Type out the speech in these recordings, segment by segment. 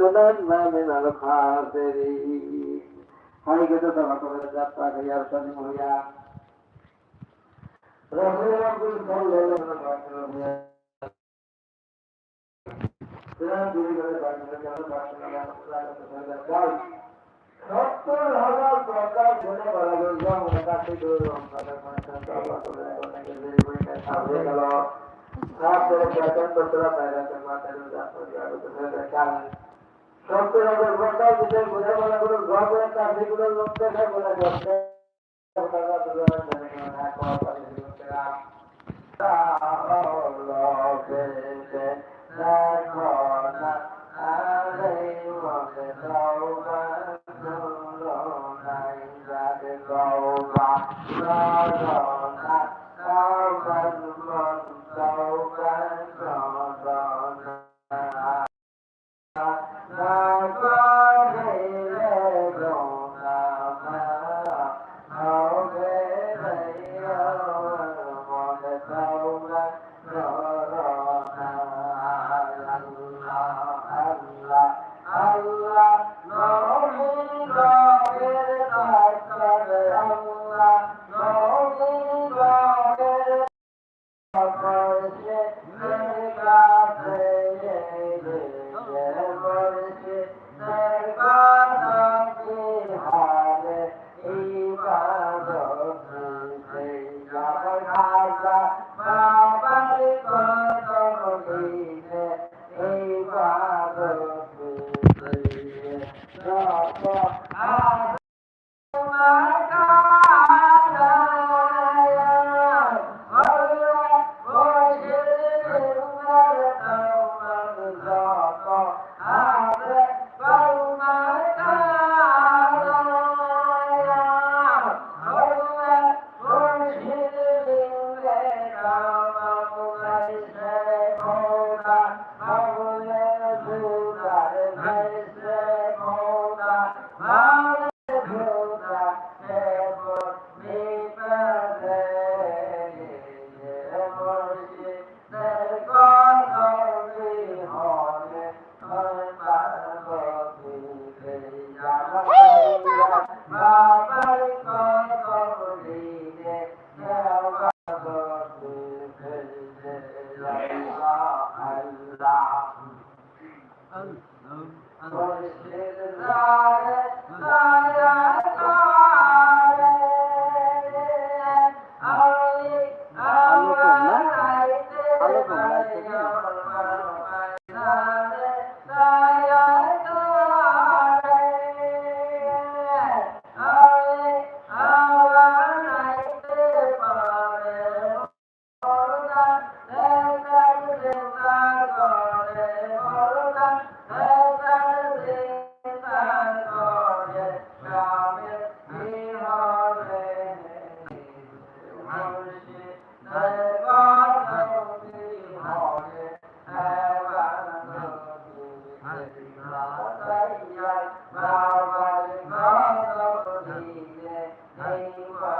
من الخاسرين هاي كده تبقى যাত্রা করিয়ার সাথে হইয়া রসুল রব্বুল সাল্লাল্লাহু আলাইহি ওয়াসাল্লাম সত্তর হাজার টাকা ধরে বলা গেল মোটামুটি সামনে গেল হাজার ঘণ্টা বিষয় বুঝে বলা গুলো ঘরে কাজগুলো লোক দেখায় বলে Subhanallah. Thank you. Huh?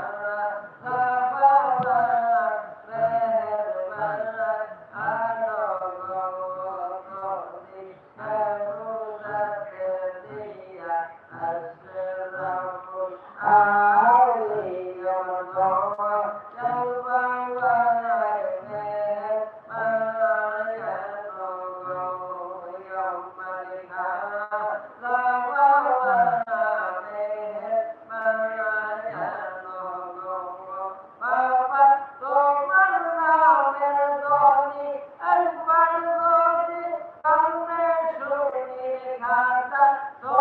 Yeah. तो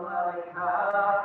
Malikah.